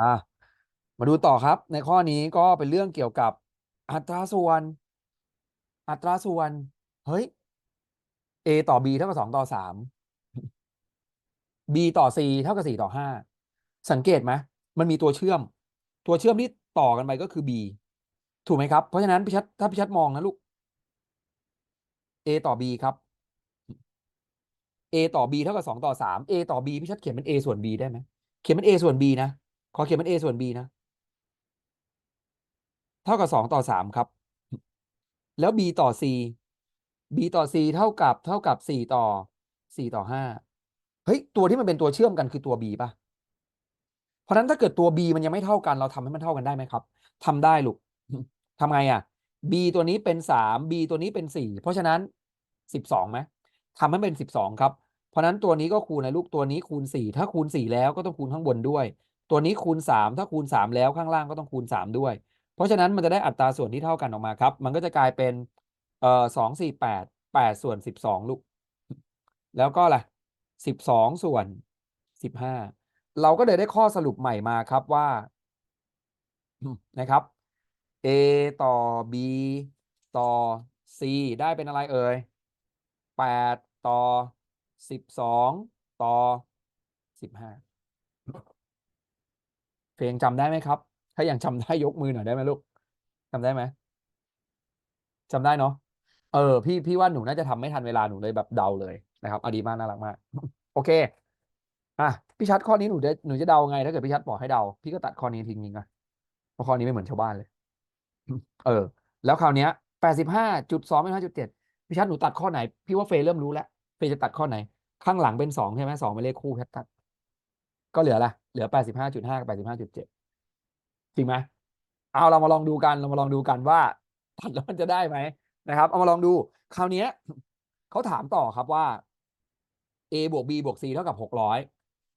อะมาดูต่อครับ ในข้อนี้ก็เป็นเรื่องเกี่ยวกับอัตราส่วน อัตราส่วน เฮ้ย a ต่อ b เท่ากับสองต่อสาม b ต่อ c เท่ากับสี่ต่อห้าสังเกตไหมมันมีตัวเชื่อม ตัวเชื่อมที่ต่อกันไปก็คือ b ถูกไหมครับ เพราะฉะนั้นพี่ชัดถ้าพี่ชัดมองนะลูก a ต่อ b ครับ a ต่อ b เท่ากับสองต่อสาม a ต่อ b พี่ชัดเขียนเป็น a ส่วน b ได้ไหม เขียนเป็น a ส่วน b นะ ขอเขียนเป็น a ส่วน b นะ เท่ากับสองต่อสามครับ แล้ว b ต่อ c b ต่อ c เท่ากับเท่ากับสี่ต่อสี่ต่อห้าเฮ้ย ตัวที่มันเป็นตัวเชื่อมกันคือตัว b ป่ะ เพราะฉะนั้นถ้าเกิดตัว b มันยังไม่เท่ากันเราทำให้มันเท่ากันได้ไหมครับทำได้ลูกทำไงอะ b ตัวนี้เป็นสาม b ตัวนี้เป็นสี่เพราะฉะนั้นสิบสองไหมทำให้เป็นสิบสองครับ เพราะฉะนั้นตัวนี้ก็คูณนะลูกตัวนี้คูณสี่ถ้าคูณสี่แล้วก็ต้องคูณข้างบนด้วย ตัวนี้คูณสามถ้าคูณสามแล้วข้างล่างก็ต้องคูณสามด้วย เพราะฉะนั้นมันจะได้อัตราส่วนที่เท่ากันออกมาครับ มันก็จะกลายเป็นเอ่อสองสี่แปดแปดส่วนสิบสองลูก แล้วก็ล่ะสิบสองส่วนสิบห้าเราก็เลยได้ข้อสรุปใหม่มาครับว่านะครับ a ต่อ b ต่อ c ได้เป็นอะไรเอ่ยแปดต่อสิบสองต่อสิบห้า เพลงจำได้ไหมครับ ถ้ายังจำได้ยกมือหน่อยได้ไหมลูกจำได้ไหมจำได้เนาะเออ พี่พี่ว่าหนูน่าจะทำไม่ทันเวลาหนูเลยแบบเดาเลยนะครับอดีมากน่ารักมาก โอเคอะพี่ชัดข้อนี้หนูจะหนูจะเดาไงถ้าเกิดพี่ชัดบอกให้เดา พี่ก็ตัดข้อนี้ทิ้งทิ้งอะเพราะข้อนี้ไม่เหมือนชาวบ้านเลย เออ แล้วคราวเนี้ยแปดสิบห้าจุดสองเป็นห้าจุดเจ็ดพี่ชัดหนูตัดข้อไหน พี่ว่าเฟยเริ่มรู้แล้วเฟยจะตัดข้อไหน ข้างหลังเป็นสองใช่ไหมสองเป็นเลขคู่แค่ตัด ก็เหลือละเหลือแปดสิบห้าจุดห้ากับแปดสิบห้าจุดเจ็ดจริงไหมเอาเรามาลองดูกันเรามาลองดูกันว่าตัดแล้วมันจะได้ไหมนะครับ เอามาลองดู คราวนี้ยเขาถามต่อครับว่า a บวก b บวก c เท่ากับหกร้อย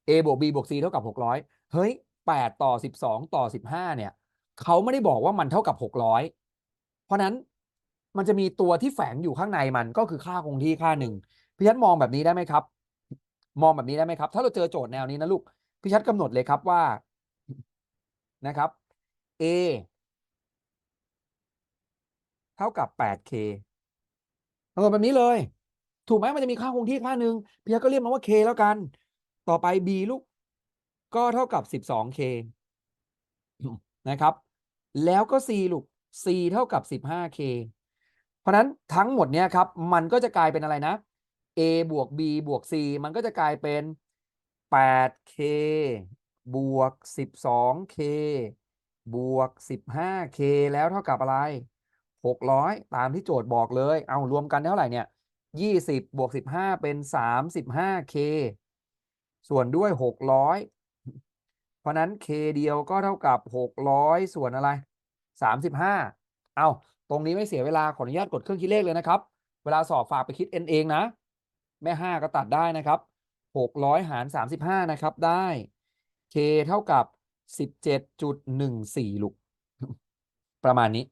a บวก b บวก c เท่ากับหกร้อยเฮ้ยแปดต่อสิบสองต่อสิบห้าเนี่ยเขาไม่ได้บอกว่ามันเท่ากับหกร้อยเพราะนั้นมันจะมีตัวที่แฝงอยู่ข้างในมันก็คือค่าคงที่ค่าหนึ่งพี่ชัดมองแบบนี้ได้ไหมครับ มองแบบนี้ได้ไหมครับ ถ้าเราเจอโจทย์แนวนี้นะลูก พี่ชัดกำหนดเลยครับว่านะครับ a เท่ากับ 8k เออแบบนี้เลย ถูกไหมมันจะมีค่าคงที่ค่าหนึ่งพี่ชัดก็เรียกมันว่า k แล้วกัน ต่อไป b ลูก ก็เท่ากับ 12k นะครับ แล้วก็ c ลูก c เท่ากับ 15k เพราะนั้นทั้งหมดเนี้ยครับ มันก็จะกลายเป็นอะไรนะ a บวก b บวก c มันก็จะกลายเป็น 8k บวก 12k บวก 15k แล้วเท่ากับอะไร 600 ตามที่โจทย์บอกเลย เอารวมกันเท่าไหร่เนี่ย 20 บวก 15 เป็น 35k ส่วนด้วย 600 เพราะนั้น k เดียวก็เท่ากับ 600 ส่วนอะไร 35 เอาตรงนี้ไม่เสียเวลาขออนุญาตกดเครื่องคิดเลขเลยนะครับ เวลาสอบฝากไปคิด n เองนะ แม่ 5 ก็ตัดได้นะครับ 600หาร35นะครับ ได้ k เท่ากับ17.14ลูก ประมาณนี้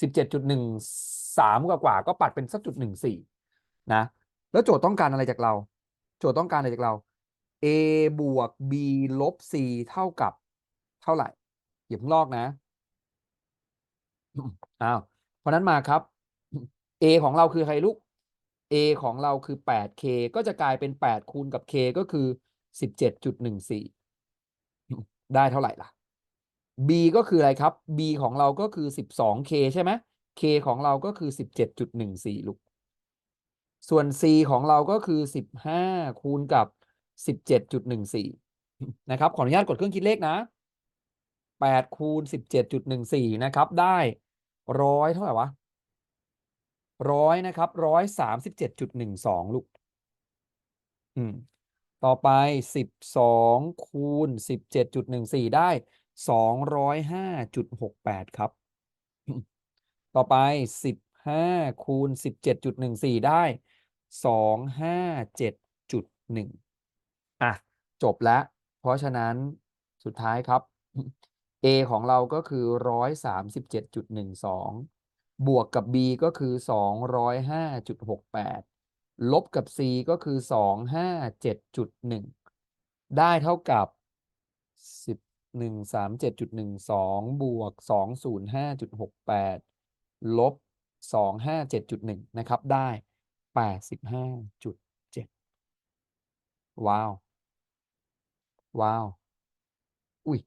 17.13กว่ากว่าๆก็ปัดเป็นสักจุด14นะ แล้วโจทย์ต้องการอะไรจากเรา โจทย์ต้องการอะไรจากเรา a บวก b ลบ c เท่ากับเท่าไหร่อย่าเพิ่งลอกนะอ้าวเพราะนั้นมาครับ a ของเราคือใครลูก a ของเราคือ 8k ก็จะกลายเป็น 8 คูณกับ k ก็คือ 17.14 ได้เท่าไหร่ล่ะ b ก็คืออะไรครับ b ของเราก็คือ 12k ใช่ไหม k ของเราก็คือ 17.14 ลูก ส่วน c ของเราก็คือ 15 คูณกับ 17.14 นะครับ ขออนุญาตกดเครื่องคิดเลขนะ 8 คูณ 17.14 นะครับ ได้ร้อยเท่าไหร่วะ ร้อยนะครับร้อยสามสิบเจ็ดจุดหนึ่งสองลูก อืม ต่อไปสิบสองคูณสิบเจ็ดจุดหนึ่งสี่ได้สองร้อยห้าจุดหกแปดครับ ต่อไปสิบห้าคูณสิบเจ็ดจุดหนึ่งสี่ได้สองห้าเจ็ดจุดหนึ่งอะ จบแล้ว เพราะฉะนั้นสุดท้ายครับ A ของเราก็คือร้อยสามสิบเจ็ดจุดหนึ่งสอง บวกกับ b ก็คือสองร้อยห้าจุดหกแปดลบกับ c ก็คือสองห้าเจ็ดจุดหนึ่งได้เท่ากับสิบหนึ่งสามเจ็ดจุดหนึ่งสองบวกสองศูนย์ห้าจุดหกแปดลบสองห้าเจ็ดจุดหนึ่งนะครับ ได้แปดสิบห้าจุดเจ็ดว้าว ว้าว อุ้ย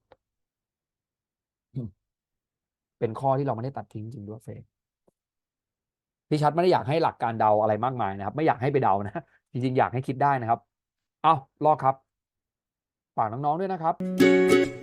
เป็นข้อที่เราไม่ได้ตัดทิ้งจริงด้วยเฟ พี่ชัดไม่ได้อยากให้หลักการเดาอะไรมากมายนะครับ ไม่อยากให้ไปเดานะ จริงๆ อยากให้คิดได้นะครับ เอาลอกครับ ฝากน้องๆด้วยนะครับ